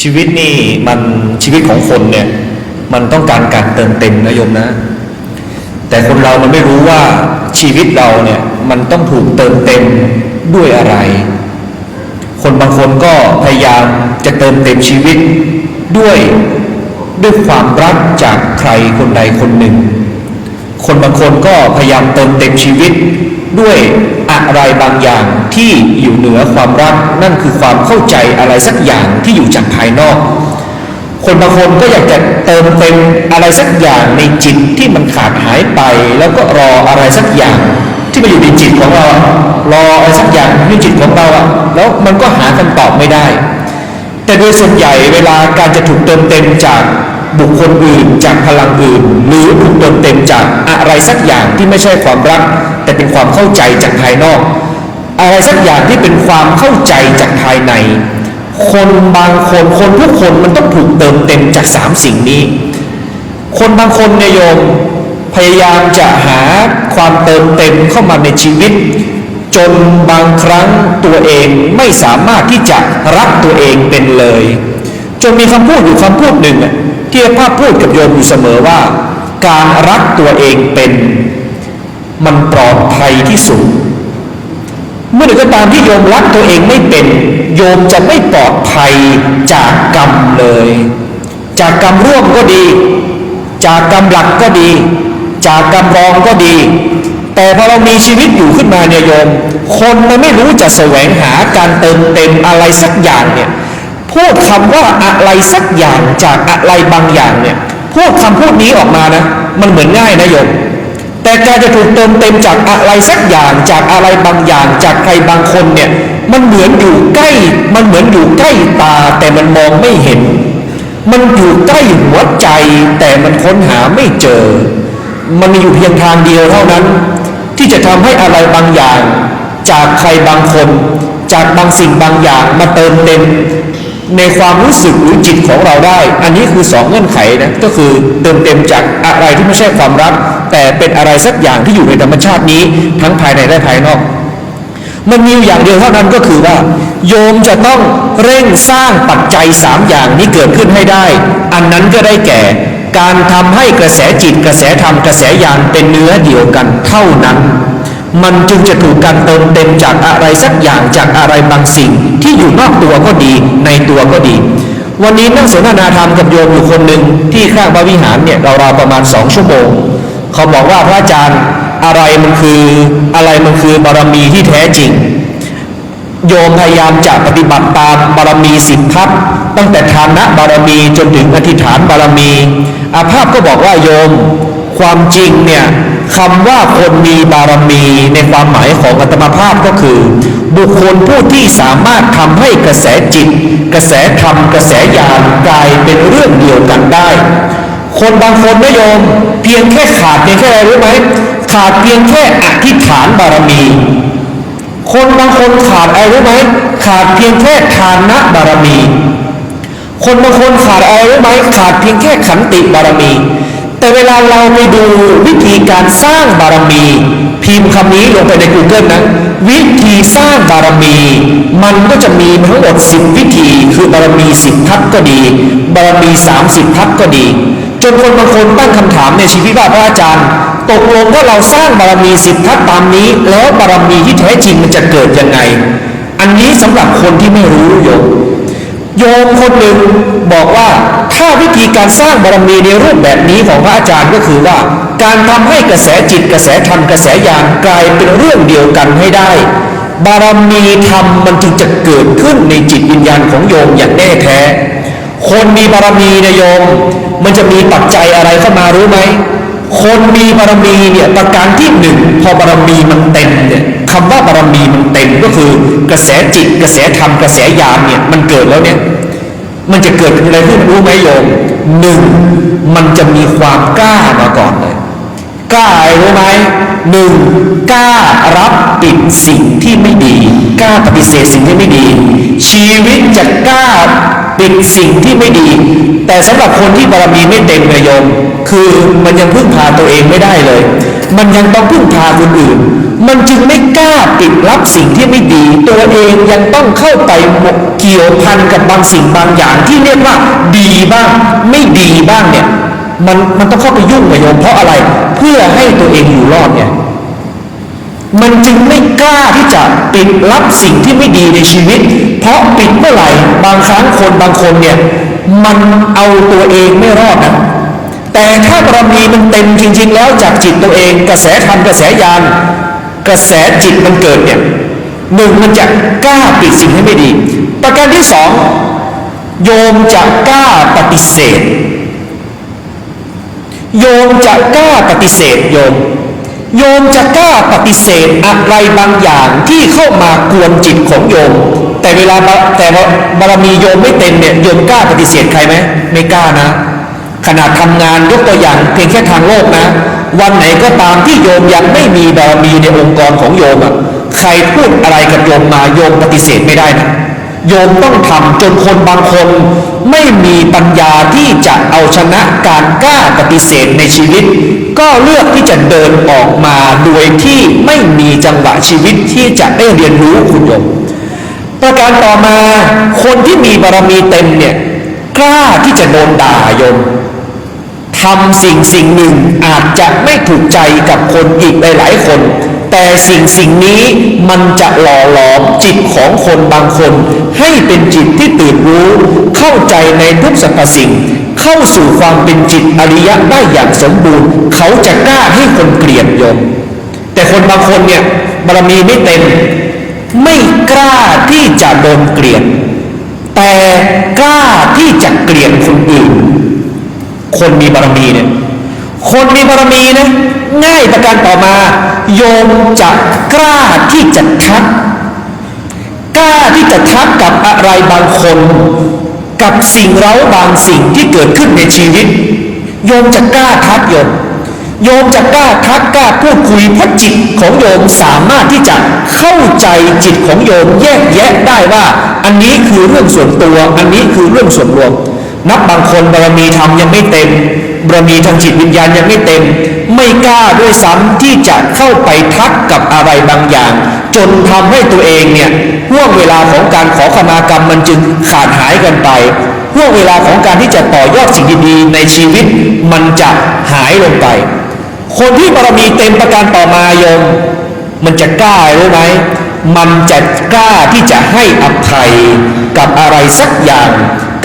ชีวิตนี่มันชีวิตของคนเนี่ย มันต้องการการเติมเต็มนะโยมนะ แต่คนเรามันไม่รู้ว่าชีวิตเราเนี่ย มันต้องถูกเติมเต็มด้วยอะไร คนบางคนก็พยายามจะเติมเต็มชีวิตด้วยด้วยความรักจากใครคนใดคนหนึ่ง คนบางคนก็พยายามเติมเต็มชีวิตด้วย อะไรบางอย่างที่อยู่เหนือความรัก นั่นคือความเข้าใจอะไรสักอย่างที่อยู่จากภายนอก คนบางคนก็อยากจะเติมเต็มอะไรสักอย่างในจิตที่มันขาดหายไป แล้วก็รออะไรสักอย่างที่มาอยู่ในจิตของเรา รออะไรสักอย่างในจิตของเราอะแล้วมันก็หาคำตอบไม่ได้ แต่โดยส่วนใหญ่เวลาการจะถูกเติมเต็มจากบุคคลอื่นจากพลังอื่น หรือถูกเติมเต็มจากอะไรสักอย่าง ที่ไม่ใช่ความรัก แต่เป็นความเข้าใจจากภายนอก อะไรสักอย่างที่เป็นความเข้าใจจากภายใน คนบางคนคนทุกคนมันต้องถูกเติมเต็มจากสามสิ่งนี้ คนบางคนเนี่ยโยมพยายามจะหาความเติมเต็มเข้ามาในชีวิต จนบางครั้งตัวเองไม่สามารถที่จะรักตัวเองเป็นเลย จนมีคำพูดอยู่คำพูดหนึ่งที่พระภาพพูดกับโยมอยู่เสมอว่า การรักตัวเองเป็น มันปลอดภัยที่สุด เมื่อใดก็ตามที่โยมรักตัวเองไม่เป็น โยมจะไม่ปลอดภัยจากกรรมเลย จากกรรมร่วมก็ดี จากกรรมหลักก็ดี จากกรรมรองก็ดี แต่พอเรามีชีวิตอยู่ขึ้นมาเนี่ยโยม คนมันไม่รู้จะแสวงหาการเติมเต็มอะไรสักอย่างเนี่ยพูดคำว่าอะไรสักอย่างจากอะไรบางอย่างเนี่ยพูดคำพูดนี้ออกมานะ มันเหมือนง่ายนะโยม แต่การจะถูกเติมเต็มจากอะไรสักอย่างจากอะไรบางอย่างจากใครบางคนเนี่ยมันเหมือนอยู่ใกล้ มันเหมือนอยู่ใกล้ตา แต่มันมองไม่เห็น มันอยู่ใกล้หัวใจ แต่มันค้นหาไม่เจอ มันมีอยู่เพียงทางเดียวเท่านั้น ที่จะทำให้อะไรบางอย่าง จากใครบางคน จากบางสิ่งบางอย่างมาเติมเต็ม ในความรู้สึกหรือจิตของเราได้ อันนี้คือสองเงื่อนไขนะก็คือเติมเต็มจากอะไรที่ไม่ใช่ความรัก แต่เป็นอะไรสักอย่างที่อยู่ในธรรมชาตินี้ ทั้งภายในและภายนอกมันมีอย่างเดียวเท่านั้นก็คือว่า โยมจะต้องเร่งสร้างปัจจัยสามอย่างนี้เกิดขึ้นให้ได้ อันนั้นก็ได้แก่ การทำให้กระแสจิตกระแสธรรมกระแสญาณเป็นเนื้อเดียวกันเท่านั้น มันจึงจะถูกการเติมเต็มจากอะไรสักอย่างจากอะไรบางสิ่ง ที่อยู่นอกตัวก็ดีในตัวก็ดี วันนี้นั่งสนทนาธรรมกับโยมอยู่คนหนึ่งที่ข้างพระวิหารเนี่ยเราวประมาณสองชั่วโมง เขาบอกว่าพระอาจารย์อะไรมันคืออะไรมันคือบารมีที่แท้จริง โยมพยายามจะปฏิบัติตามบารมีสิบทัศตั้งแต่ฐานะบารมีจนถึงอธิษฐานบารมีอาภาพก็บอกว่าโยม ความจริงเนี่ยคำว่าคนมีบารมีในความหมายของอัตมาภาพก็คือ บุคคลผู้ที่สามารถทำให้กระแสจิต กระแสธรรมกระแสญาณกลายเป็นเรื่องเดียวกันได้ คนบางคนนะโยมเพียงแค่ขาดเพียงแค่อะไรรู้ไหมขาดเพียงแค่อธิษฐานบารมี คนบางคนขาดอะไรรู้ไหมขาดเพียงแค่ทานะบารมี คนบางคนขาดอะไรรู้ไหมขาดเพียงแค่ขันติบารมี แต่เวลาเราไปดูวิธีการสร้างบารมี พิมพ์คำนี้ลงไปใน Google นะ วิธีสร้างบารมี มันก็จะมีทั้งหมด 10 วิธี คือบารมี 10 ทัศก็ดี บารมี 30 ทัศก็ดี จนคนบางคนตั้งคำถามในชีวิตว่าพระอาจารย์ ตกลงว่าเราสร้างบารมีสิบทัศตามนี้ แล้วบารมีที่แท้จริงมันจะเกิดยังไง อันนี้สำหรับคนที่ไม่รู้โยม โยมคนหนึ่งบอกว่าถ้าวิธีการสร้างบารมีในรูปแบบนี้ของพระอาจารย์ก็คือว่า การทำให้กระแสจิตกระแสธรรมกระแสญาณกลายเป็นเรื่องเดียวกันให้ได้ บารมีธรรมมันจึงจะเกิดขึ้นในจิตวิญญาณของโยมอย่างแน่แท้ คนมีบารมีนะโยม มันจะมีปัจจัยอะไรเข้ามารู้ไหมคนมีบารมีเนี่ยประการที่หนึ่งพอบารมีมันเต็มเนี่ย คำว่าบารมีมันเต็มก็คือกระแสจิต กระแสธรรมกระแสญาณเนี่ยมันเกิดแล้วเนี่ยมันจะเกิดเป็นอะไรขึ้นรู้ไหมโยมหนึ่งมันจะมีความกล้ามาก่อนเลยกล้าอะไรรู้ไหมหนึ่งกล้ารับปิดสิ่งที่ไม่ดีกล้าปฏิเสธสิ่งที่ไม่ดี ชีวิตจะกล้าปิดสิ่งที่ไม่ดี แต่สำหรับคนที่บารมีไม่เต็มเนะโยม คือมันยังพึ่งพาตัวเองไม่ได้เลย มันยังต้องพึ่งพาคนอื่น มันจึงไม่กล้าปิดลับสิ่งที่ไม่ดี ตัวเองยังต้องเข้าไปเกี่ยวพันกับบางสิ่งบางอย่างที่เรียกว่าดีบ้าง ไม่ดีบ้างเนี่ยมันมันต้องเข้าไปยุ่งกับโยมเพราะอะไร เพื่อให้ตัวเองอยู่รอดเนี่ยมันจึงไม่กล้าที่จะปิดลับสิ่งที่ไม่ดีในชีวิต เพราะปิดเมื่อไหร่บางครั้งคนบางคนเนี่ยมันเอาตัวเองไม่รอดนะแต่ถ้าบารมีมันเต็มจริง ๆ แล้วจากจิตตัวเองกระแสธรรมกระแสญาณ กระแสจิตมันเกิดเนี่ยหนึ่งมันจะกล้าปิดสิ่งที่ไม่ดี ประการที่สองโยมจะกล้าปฏิเสธ โยมจะกล้าปฏิเสธโยม โยมจะกล้าปฏิเสธอะไรบางอย่างที่เข้ามากวนจิตของโยม แต่เวลาแต่ว่าบารมีโยมไม่เต็มเนี่ยโยมกล้าปฏิเสธใครไหมไม่กล้านะ ขนาดทำงานยกตัวอย่างเพียงแค่ทางโลกนะ วันไหนก็ตามที่โยมยังไม่มีบารมีในองค์กรของโยมอะใครพูดอะไรกับโยมมาโยมปฏิเสธไม่ได้นะโยมต้องทำจนคนบางคนไม่มีปัญญาที่จะเอาชนะการกล้าปฏิเสธในชีวิต ก็เลือกที่จะเดินออกมาโดยที่ไม่มีจังหวะชีวิตที่จะได้เรียนรู้คุณโยม ประการต่อมาคนที่มีบารมีเต็มเนี่ยกล้าที่จะโดนด่าโยม ทำสิ่งสิ่งหนึ่งอาจจะไม่ถูกใจกับคนอีกหลายๆคน แต่สิ่งสิ่งนี้มันจะหล่อหลอมจิตของคนบางคน ให้เป็นจิตที่ตื่นรู้ เข้าใจในทุกสรรพสิ่ง เข้าสู่ความเป็นจิตอริยะได้อย่างสมบูรณ์ เขาจะกล้าให้คนเกลียดยมแต่คนบางคนเนี่ยบารมีไม่เต็ม ไม่กล้าที่จะโดนเกลียดแต่กล้าที่จะเกลียดคนอื่น คนมีบารมีเนี่ยคนมีบารมีนะง่ายประการต่อมา โยมจะกล้าที่จะทัก กล้าที่จะทักกับอะไรบางคน กับสิ่งเร้าบางสิ่งที่เกิดขึ้นในชีวิต โยมจะกล้าทักโยมโยมจะกล้าทักกล้าพูดคุยเพราะจิตของโยมสามารถที่จะเข้าใจจิตของโยมแยกแยะได้ว่า อันนี้คือเรื่องส่วนตัว อันนี้คือเรื่องส่วนรวม นับบางคนบารมีธรรมยังไม่เต็มบารมีทางจิตวิญญาณยังไม่เต็ม ไม่กล้าด้วยซ้ำที่จะเข้าไปทักกับอะไรบางอย่าง จนทำให้ตัวเองเนี่ยห่วงเวลาของการขอขมากรรมมันจึงขาดหายกันไปห่วงเวลาของการที่จะต่อยอดสิ่งดีๆในชีวิตมันจะหายลงไป คนที่บารมีเต็มประการต่อมาโยม มันจะกล้ารู้ไหมมันจะกล้าที่จะให้อภัยกับอะไรสักอย่าง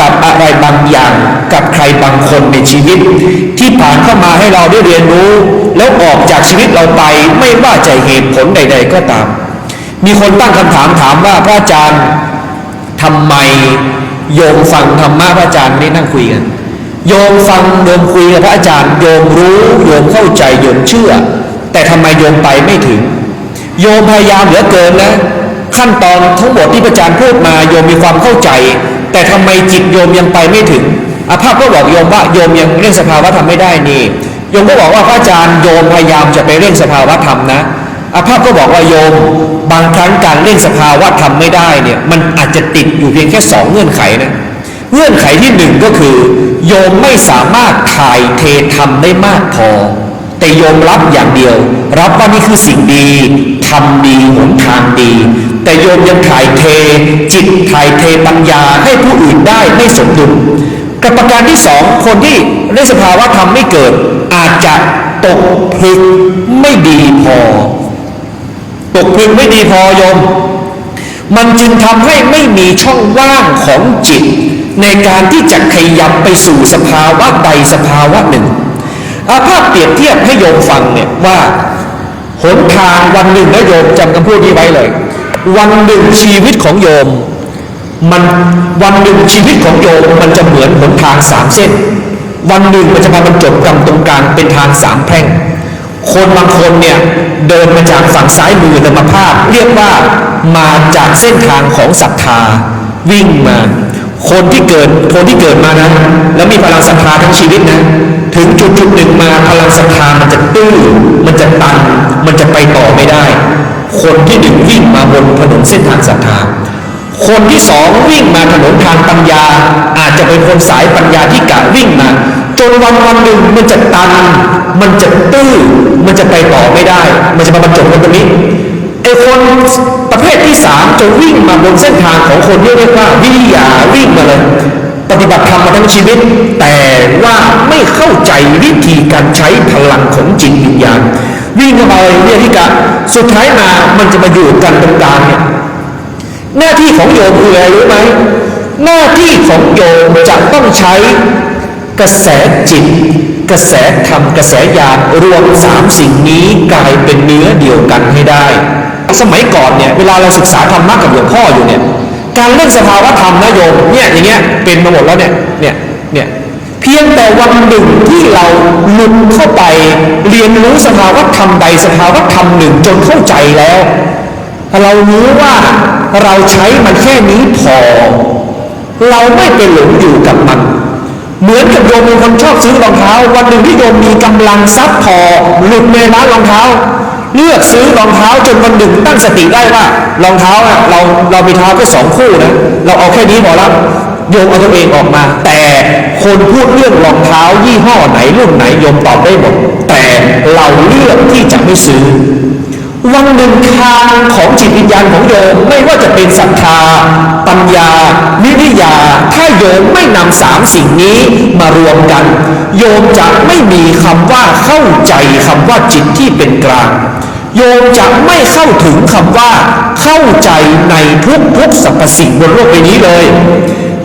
กับอะไรบางอย่างกับใครบางคนในชีวิต ที่ผ่านเข้ามาให้เราได้เรียนรู้ แล้วออกจากชีวิตเราไปไม่ว่าจะเหตุผลใด ๆ ก็ตาม มีคนตั้งคำถามถามว่าพระอาจารย์ทำไมโยมฟังธรรมะพระอาจารย์ไม่นั่งคุยกันโยมฟังโยมคุยกับพระอาจารย์โยมรู้โยมเข้าใจโยมเชื่อ แต่ทำไมโยมไปไม่ถึง โยมพยายามเหลือเกินนะ ขั้นตอนทั้งหมดที่พระอาจารย์พูดมาโยมมีความเข้าใจ แต่ทำไมจิตโยมยังไปไม่ถึงอาภาพก็บอกโยมว่าโยมยังเร่งสภาวะธรรมไม่ได้นี่โยมก็บอกว่าพระอาจารย์โยมพยายามจะไปเร่งสภาวะธรรมนะอาภาพก็บอกว่าโยมบางครั้งการเร่งสภาวะธรรมไม่ได้เนี่ยมันอาจจะติดอยู่เพียงแค่สองเงื่อนไขนะเงื่อนไขที่หนึ่งก็คือ โยมไม่สามารถถ่ายเทธรรมได้มากพอ แต่โยมรับอย่างเดียว รับว่านี่คือสิ่งดีทำดีหนทางดี แต่โยมยังถ่ายเท จิตถ่ายเทปัญญาให้ผู้อื่นได้ไม่สมดุลกับประการที่สองคนที่ได้สภาวะธรรมไม่เกิด อาจจะตกผลึกไม่ดีพอ ตกผลึกไม่ดีพอโยม มันจึงทำให้ไม่มีช่องว่างของจิต ในการที่จะขยับไปสู่สภาวะใดสภาวะหนึ่ง อาภาพเปรียบเทียบให้โยมฟังเนี่ยว่าหนทางวันหนึ่งนะโยมจำคำพูดนี้ไว้เลย วันหนึ่งชีวิตของโยม มันวันหนึ่งชีวิตของโยมมันจะเหมือนหนทางสามเส้น วันหนึ่งมันจะมาบรรจบกันตรงกลางเป็นทางสามแพร่ง คนบางคนเนี่ยเดินมาจากฝั่งซ้ายมือธรรมภาพ เรียกว่ามาจากเส้นทางของศรัทธาวิ่งมา คนที่เกิดคนที่เกิดมานะแล้วมีพลังศรัทธาทั้งชีวิตนะ ถึงจุดจุดหนึ่งมาพลังศรัทธามันจะตื้อมันจะตัน มันจะไปต่อไม่ได้ คนที่หนึ่งวิ่งมาบนถนนเส้นทางศรัทธาคนที่สองวิ่งมาถนนทางปัญญา อาจจะเป็นคนสายปัญญาที่กะวิ่งมา จนวันวันหนึ่งมันจะตัน มันจะตื้อมันจะไปต่อไม่ได้ มันจะมาบรรจบกันตรงนี้ ไอ้คนประเภทที่สามจะวิ่งมาบนเส้นทางของคนที่เรียกว่าวิริยาวิ่งมาเลยปฏิบัติธรรมมาทั้งชีวิต แต่ว่าไม่เข้าใจวิธีการใช้พลังของจิตวิญญาณวิ่งเข้าไปเรียกที่กะสุดท้ายมามันจะมาอยู่กันตรงกลางเนี่ยหน้าที่ของโยมคืออะไรรู้ไหมหน้าที่ของโยมจะต้องใช้ กระแสจิต กระแสธรรม กระแสญาณรวมสามสิ่งนี้กลายเป็นเนื้อเดียวกันให้ได้ สมัยก่อนเนี่ยเวลาเราศึกษาธรรมะกับหลวงพ่ออยู่เนี่ยการเรื่องสภาวะธรรมนะโยมเนี่ยอย่างเงี้ยเป็นมาหมดแล้วเนี่ยเนี่ยเนี่ยเพียงแต่วันหนึ่งที่เราหลุดเข้าไปเรียนรู้สภาวะธรรมใดสภาวะธรรมหนึ่งจนเข้าใจแล้ว เรารู้ว่าเราใช้มันแค่นี้พอ เราไม่ไปหลงอยู่กับมัน เหมือนกับโยมเป็นคนชอบซื้อรองเท้า วันหนึ่งที่โยมมีกำลังทรัพย์พอหลุดในร้านรองเท้า เลือกซื้อรองเท้าจนวันหนึ่งตั้งสติได้ว่ารองเท้าอะเราเรามีเท้าแค่สองคู่นะเราเอาแค่นี้พอแล้วโยมเอาตัวเองออกมา แต่คนพูดเรื่องรองเท้า ยี่ห้อไหนรุ่นไหนโยมตอบได้หมดแต่เราเลือกที่จะไม่ซื้อ วันหนึ่งทางของจิตวิญญาณของโยมไม่ว่าจะเป็นศรัทธา ปัญญา วิริยา ถ้าโยมไม่นำสามสิ่งนี้มารวมกัน โยมจะไม่มีคำว่าเข้าใจคำว่าจิตที่เป็นกลาง โยมจะไม่เข้าถึงคำว่า เข้าใจในทุกทุกๆสรรพสิ่งบนโลกใบนี้เลย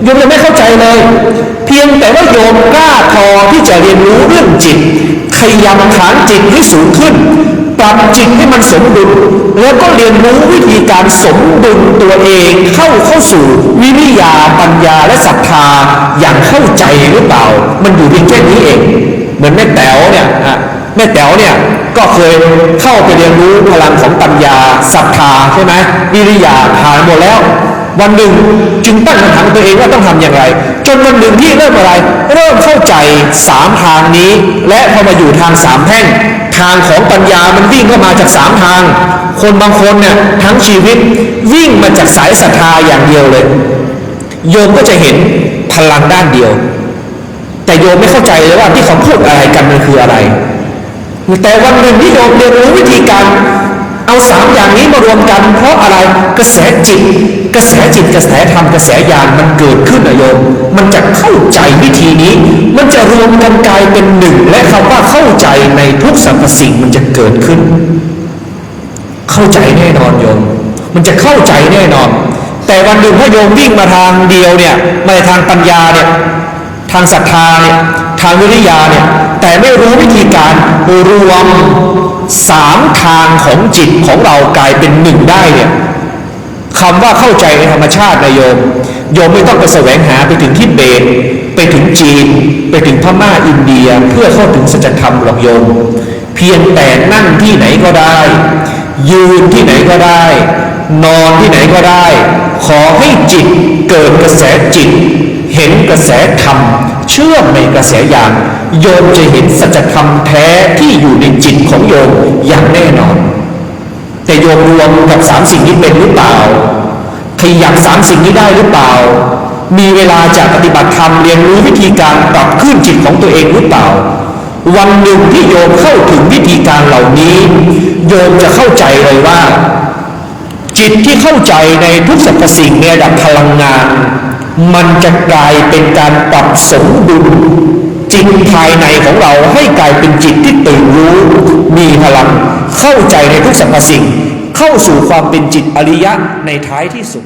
โยมยังไม่เข้าใจเลย เพียงแต่ว่าโยมกล้าพอที่จะเรียนรู้เรื่องจิตขยับฐานจิตให้สูงขึ้น ปรับจิตให้มันสมดุลแล้วก็เรียนรู้วิธีการสมดุลตัวเองเข้าเข้าสู่วิริยาปัญญาและศรัทธาอย่างเข้าใจหรือเปล่า มันอยู่เพียงแค่นี้เอง เหมือนแม่แต๋วเนี่ยแม่แต๋วเนี่ยก็เคยเข้าไปเรียนรู้พลังของปัญญาศรัทธาใช่ไหมวิริยาผ่านหมดแล้ว วันหนึ่งจึงตั้งคำถามตัวเองว่าต้องทำอย่างไร จนวันหนึ่งที่เริ่มอะไร เริ่มเข้าใจสามทางนี้ และพอมาอยู่ทางสามแท่ง ทางของปัญญามันวิ่งเข้ามาจากสามทาง คนบางคนเนี่ยทั้งชีวิตวิ่งมาจากสายศรัทธาอย่างเดียวเลย โยมก็จะเห็นพลังด้านเดียว แต่โยมไม่เข้าใจเลยว่าที่เขาพูดอะไรกันมันคืออะไร แต่วันหนึ่งที่โยมเรียนรู้วิธีการ เอาสามอย่างนี้มารวมกัน เพราะอะไรกระแสจิต กระแสจิตกระแสธรรมกระแสญาณมันเกิดขึ้นนะโยม มันจะเข้าใจวิธีนี้ มันจะรวมกันกลายเป็นหนึ่ง และคำว่าเข้าใจในทุกสรรพสิ่งมันจะเกิดขึ้น เข้าใจแน่นอนโยม มันจะเข้าใจแน่นอน แต่วันหนึ่งถ้าโยมวิ่งมาทางเดียวเนี่ยมาทางปัญญาเนี่ย ทางศรัทธาเนี่ยทางวิริยาเนี่ยแต่ไม่รู้วิธีการรวมสามทางของจิตของเรากลายเป็นหนึ่งได้เนี่ยคำว่าเข้าใจในธรรมชาตินะโยม โยมไม่ต้องไปแสวงหาไปถึงทิเบต ไปถึงจีน ไปถึงพม่าอินเดียเพื่อเข้าถึงสัจธรรมหรอกโยม เพียงแต่นั่งที่ไหนก็ได้ ยืนที่ไหนก็ได้ นอนที่ไหนก็ได้ ขอให้จิตเกิดกระแสจิต เห็นกระแสธรรม เชื่อมในกระแสญาณโยมจะเห็นสัจธรรมแท้ที่อยู่ในจิตของโยมอย่างแน่นอน แต่โยมรวมกับสามสิ่งนี้เป็นหรือเปล่าขยับสามสิ่งนี้ได้หรือเปล่า มีเวลาจะปฏิบัติธรรมเรียนรู้วิธีการปรับขึ้นจิตของตัวเองหรือเปล่า วันหนึ่งที่โยมเข้าถึงวิธีการเหล่านี้ โยมจะเข้าใจเลยว่า จิตที่เข้าใจในทุกสรรพสิ่งในระดับพลังงาน มันจะกลายเป็นการปรับสมดุลจิตภายในของเราให้กลายเป็นจิตที่ตื่นรู้ มีพลัง เข้าใจในทุกสรรพสิ่ง เข้าสู่ความเป็นจิตอริยะในท้ายที่สุด